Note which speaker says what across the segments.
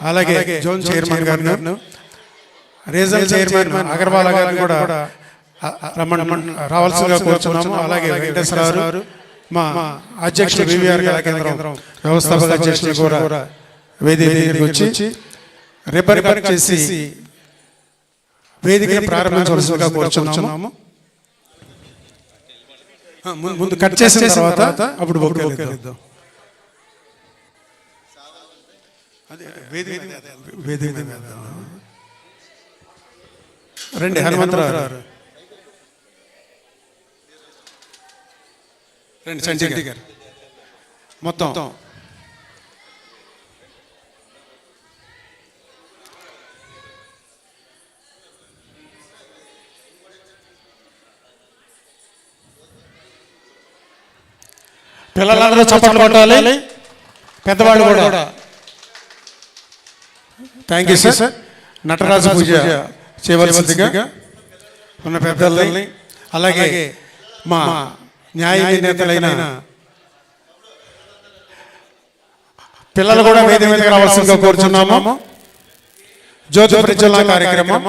Speaker 1: అలాగే zone chairman గారిను regional chairman Agarwal గారిని కూడా రమ్మని రావాల్సిందిగా కోరుచున్నాము. అలాగే వెంకటేశ్వరరావు గారు, మా అధ్యక్షుడు వివిఆర్ కళా కేంద్రం వ్యవస్థాపక అధ్యక్షులు కూడా వేదిక వచ్చి కట్ చేసి వేదికను ప్రారంభించవలసిందిగా కోరుచున్నాము. ముందు- కట్ చేసిన తర్వాత అప్పుడు బొకేలు ఇద్దాం. అదే వేదిక మీద వేద్దాం. వేదిక మీద వేద్దాం. రండి హనుమంతరావు. రండి సంజయ్ గారు. మొత్తం. పిల్లలందరూ చప్పట్లు కొట్టాలి. పెద్దవాళ్ళు కూడా. థ్యాంక్ యూ సార్ నటరాజు పూజ చేయవలసిందిగా ఉన్న పెద్దలని అలాగే మా న్యాయ నేతలైన పిల్లలు కూడా వేది మీదకి రావాల్సిందిగా కోరుచున్నాము. జ్యోతి ప్రజ్వలన కార్యక్రమం.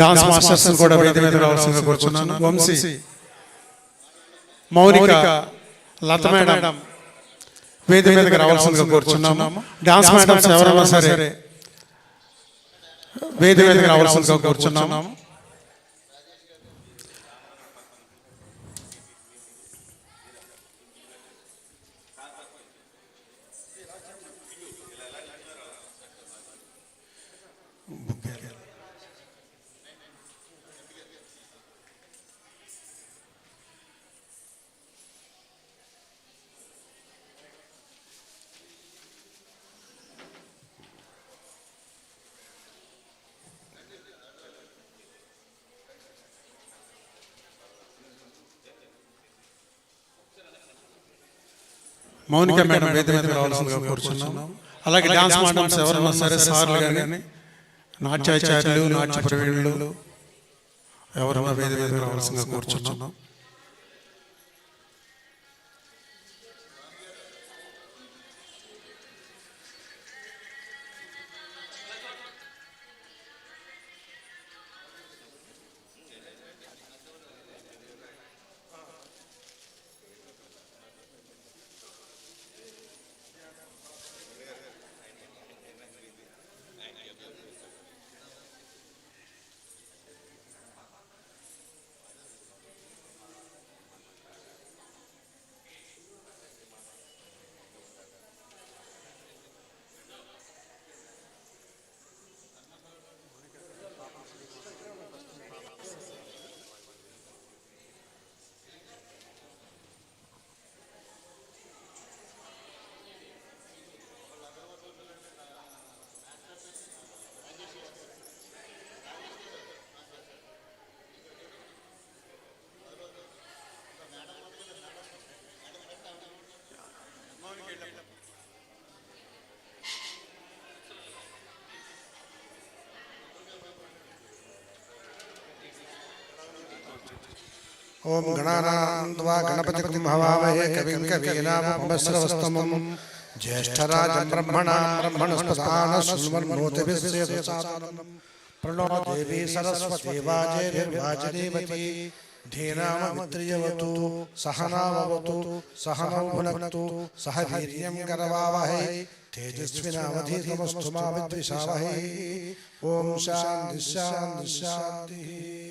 Speaker 1: డాన్స్ మాస్టర్స్ కూడా వేది మీద రావాల్సిందిగా కోరుచున్నాను. వంశీ. మౌనిక లత మేడం వేది మీదకి రావాల్సిందిగా కోరుచున్నాము. డాన్స్ మేడమ్స్ ఎవరైనా సరే వేది మీదకి రావాల్సిందిగా కోరుచున్నాము. మౌనిక మేడం వేది మీదకి రావాల్సిందిగా అలాగే డాన్స్ మేడమ్స్ ఎవరైనా సరే సార్లు కానీ నాట్యాచార్యులు నాట్య ప్రవీణులు ఎవరైనా వేది మీదకి రావాల్సిందిగా కోరుచున్నాం.
Speaker 2: ओम गणानान्द्वा गणपतिं हवामहे कविं कवीनामुपमस्रवस्तमं ज्येष्ठराजं ब्रह्मणां ब्रह्मणस्पदानशृण्वन्नोतिभिस्सेदसादनं प्रणो देवी सरस्वती वाजे सरस्वतीवाजेभिर्भाजनीमती धीनामवित्रियवतु सहनावतु सहनौभुनक्तु सह वीर्यं करवावहै। तेजस्विनावधीतमस्तु मा विद्विषावहै ॐ शान्तिः शान्तिः शान्तिः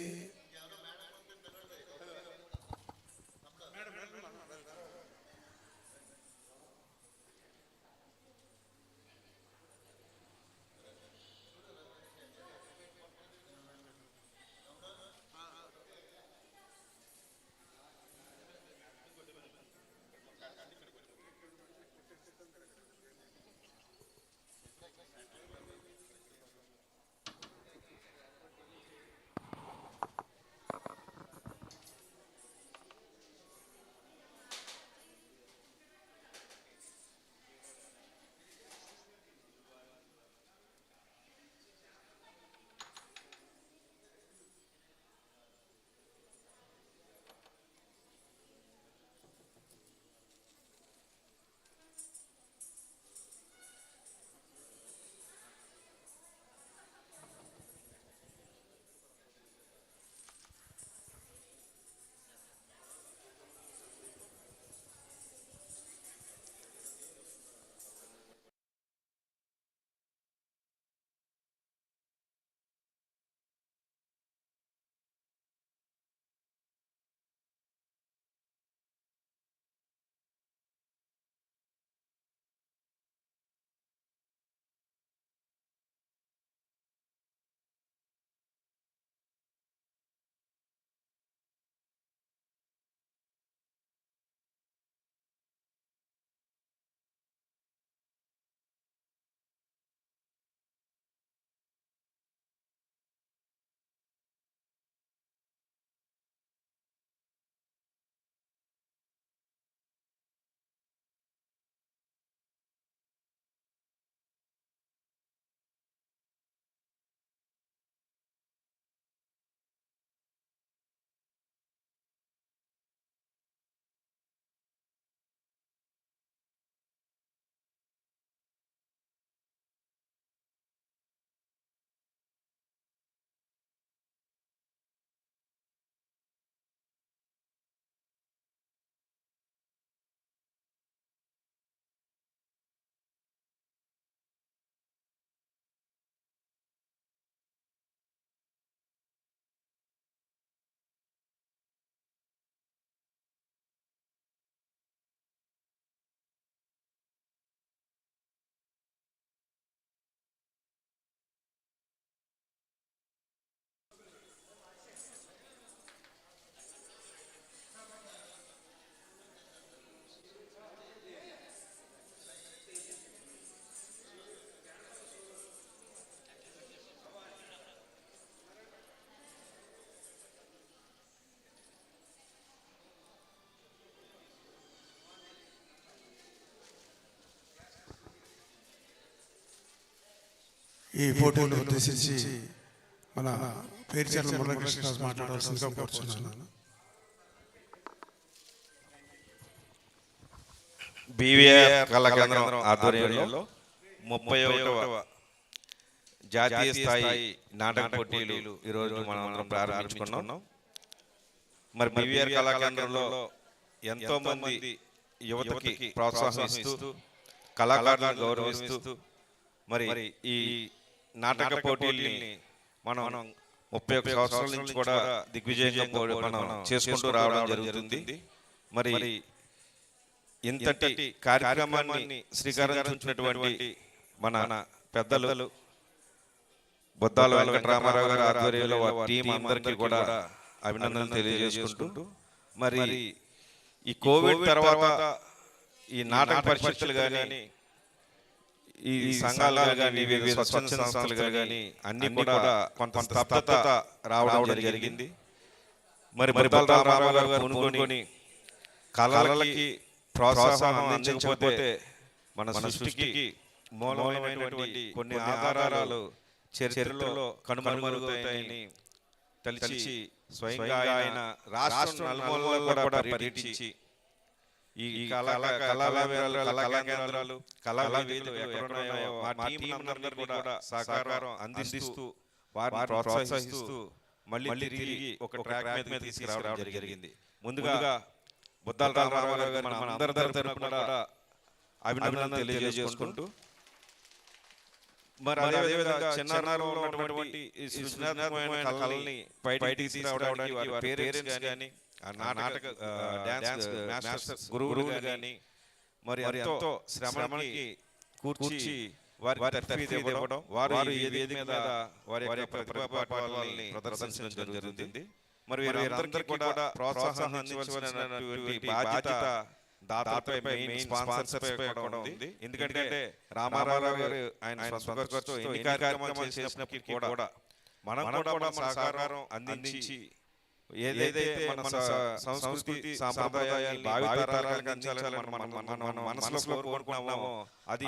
Speaker 1: ఈ పోటీలు ఉద్దేశించి మన పేరుచర్ల మురళీకృష్ణరాజు మాట్లాడాల్సిందిగా కోరుచున్నాను
Speaker 3: బీవీఆర్ కళా కేంద్రం ఆధ్వర్యంలో ముప్పై ఒకటవ జాతీయ స్థాయి నాటక పోటీలు ఈరోజు మనం అందరం ప్రారంభించుకున్నాం. మరి బీవీఆర్ కళా కేంద్రంలో ఎంతో మంది యువతకి ప్రోత్సాహం ఇస్తూ కళాకారులను గౌరవిస్తూ మరి ఈ నాటక పోటీల్ని మనం ముప్పై ఒక్క సంవత్సరాల నుంచి కూడా దిగ్విజయంగా పో- మనం చేసుకుంటూ రావడం జరుగుతుంది. మరి ఇంతటి కార్యక్రమాన్ని శ్రీకారం చుట్టినటువంటి మన పెద్దలు బొద్దాల వెంకటరామారావు గారి ఆధ్వర్యంలో వారి టీం అందరికీ కూడా అభినందనలు తెలియజేసుకుంటూ మరి ఈ కోవిడ్ తర్వాత ఈ నాటక పరిషత్తులు కానీ ఈ సంఘాలు కానీ వివిధ స్వచ్ఛంద సంస్థలు కానీ అన్ని కూడా కొంత స్తబ్దత రావడం జరిగింది. మరి మరి బొద్దాల రామారావు గారు పూనుకొని కళలకి ప్రోత్సాహం అందించకపోతే మన సృష్టికి మూలమైనటువంటి కొన్ని ఆధారాలు చరిత్రలో కనుమరుగవుతాయని తలిచి స్వయంగా ఆయన రాష్ట్రం నలుమూలలో కూడా పర్యటించి ఈ కళా కళా కళా కళా కేంద్రాలు కళా వేదికలు ఎక్కడున్నాయో మా టీం అందరినీ కూడా సహకారం అందిస్తూ వారిని ప్రోత్సహిస్తూ మళ్ళీ తిరిగి ఒక ట్రాక్ మీద తీసుకురావడం జరిగింది. ముందుగా బుద్ధాల రామారావు గారు మన అందరి తరపున కూడా అభినందనలు తెలియజేసుకుంటూ మరి అదే విధంగా చిన్నారంలో ఉన్నటువంటి సృజనాత్మకమైన కళల్ని బయటికి తీసుకురావడానికి వారి పేరెంట్స్ కానీ నాటక మాస్టర్స్ గురువులు కానీ మరి ఎంతో శ్రమకి కూర్చి వారి ఇవ్వడం వారు వేదిక మీద వారి యొక్క ప్రదర్శించడం జరుగుతుంది. మరి వీరందరికీ కూడా ప్రోత్సాహం అందించవలసినటువంటి బాధ్యత మెయిన్ స్పాన్సర్స్ ఉంది. ఎందుకంటే రామారావు గారు ఆయన ఎన్ని కార్యక్రమాలు చేసినప్పటికీ కూడా మనం కూడా మన సహకారం అందించి ఏదైతే మన సంస్కృతి సాంప్రదాయాన్ని భావితరాలకు అందించాలని మనం మన మన మనసులో కోరుకుంటున్నామో అది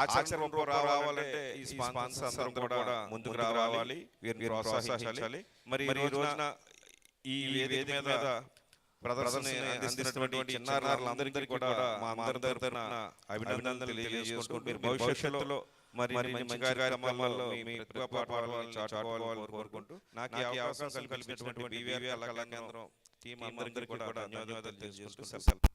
Speaker 3: ఆచరణలో రావాలంటే ఈ స్పాన్సర్స్ అందరూ కూడా ముందుకు రావాలి. వీరిని ప్రోత్సహించాలి. మరి ఈ రోజున ఈ వేదిక మీద ప్రదర్శన అందిస్తున్నటువంటి చిన్నారులందరికీ కూడా మా అందరి అభినందనలు తెలియజేసుకుంటూ భవిష్యత్తులో మరి మంచి కార్యక్రమాల్లో మీ చాటుకోవాలని కోరుకుంటూ నాకు ఈ అవకాశం కల్పించినటువంటి బీవీఆర్ కళా కేంద్రం టీం అందరికీ కూడా ధన్యవాదాలు తెలియజేసుకుంటూ సెలవు.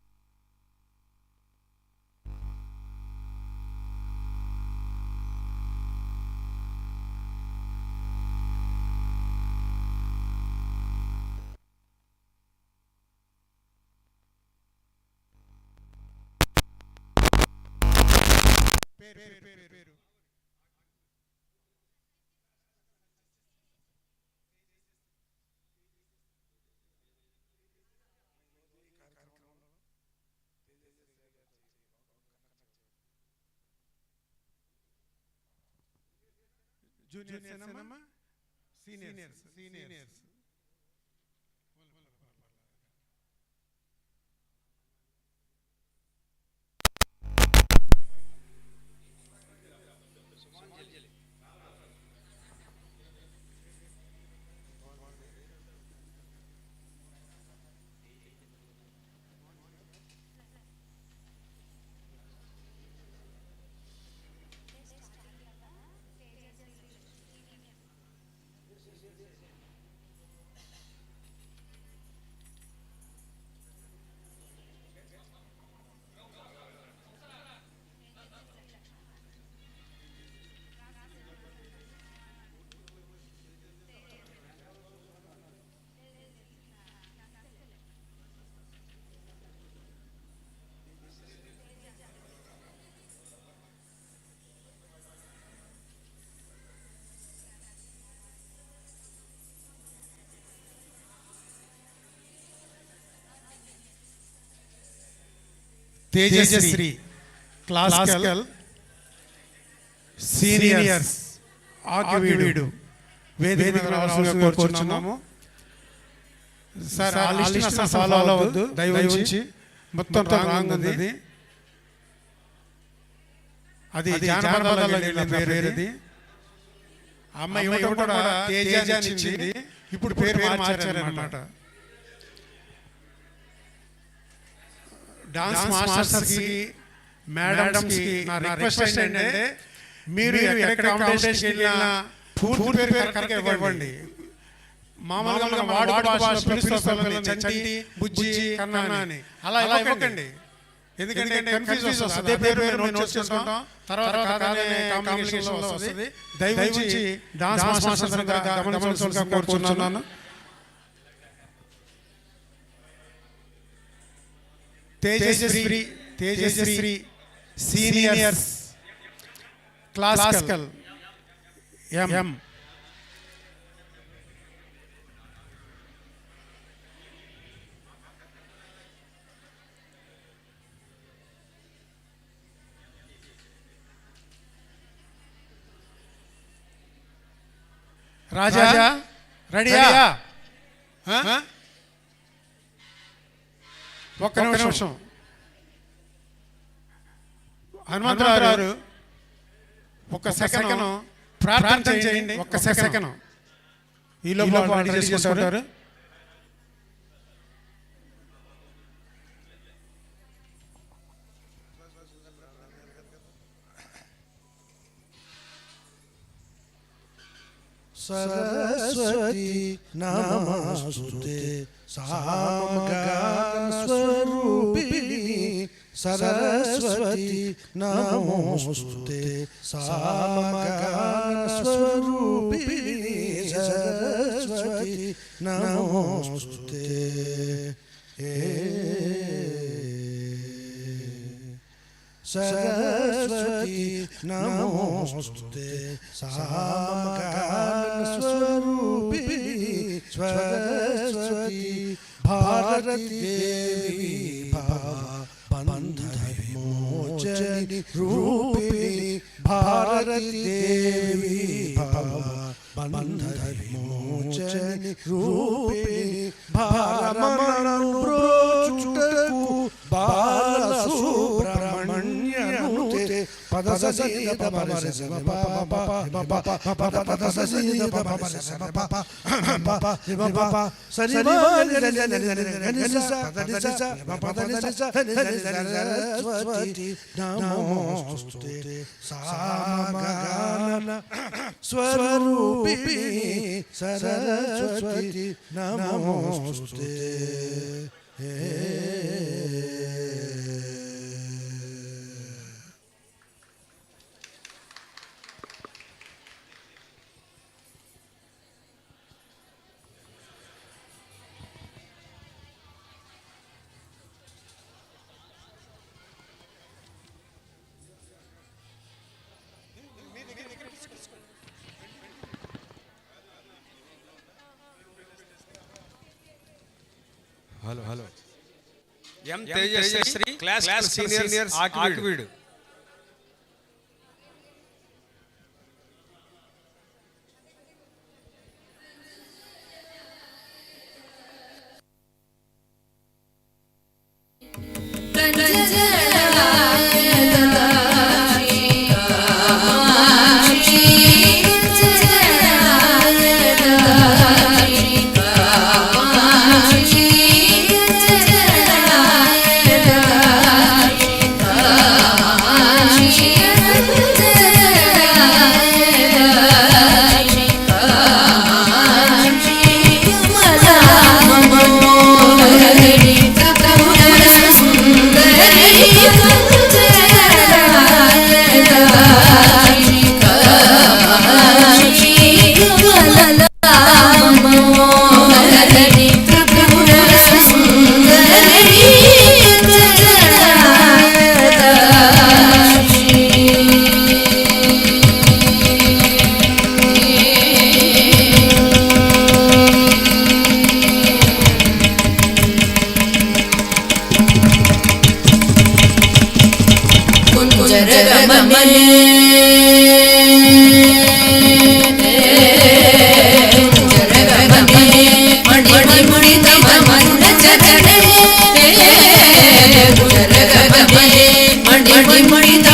Speaker 1: Junior cinema seniors seniors Tejasri. Classical seniors. Akividu. వేదిక కోరుచున్నాము. సార్ ఆ లిస్ట్ అసలు ఫాలో అవ్వద్దు. దయవుంచి మొత్తం రాంగ్ ఉంది. అది జానపదాలలో వెళ్ళిన పేరు ఇది అమ్మాయి ఇవ్వడం కూడా తేజ అని ఇచ్చింది. ఇప్పుడు పేరు మార్చారనమాట డాన్స్ మాస్టర్స్కి మేడమ్స్కి నా రిక్వెస్ట్ ఏంటంటే మీరు ఎక్కడ కాంపిటీషన్ వెళ్ళినా పూర్తి పేరు కరెక్ట్గా ఇవ్వండి. మామూలుగా వాడు చంటి బుజ్జి కన్నా అని అలా ఇలా ఇవ్వకండి. ఎందుకంటే కన్ఫ్యూజ్ వస్తుంది. అదే పేరు నోట్ చేసుకుంటాం. తర్వాత కాంప్లికేషన్ వస్తుంది. దయవుంచి డాన్స్ మాస్టర్స్ కోరుచున్నాను. Tejasri Tejasri seniors classical M M Raja రెడీయా ఆ? ఒక్క నిమిషం. హనుమంతరావు ఒక సెకండ్ ప్రార్థన చేయండి. ఒక్క సెకండ్ ఈ లోపల రెడీ చేసుకుంటారు.
Speaker 2: सरस्वती नमस्तुते सामगानस्वरूपिणी सरस्वती नमोस्तुते सामगानस्वरूपिणी सरस्वती नमोस्तुते सरस्वती नमोस्ते स्वरूपी स्वरस्वती भारतीदेवी रूपी भारत देवी बन्धविमोचनि रूपिणि भारमणं
Speaker 4: प्रोचुटकु बाल Hey, hey, hey. Hello hello.
Speaker 5: M Tejasri class seniors Akividu. மணி மணி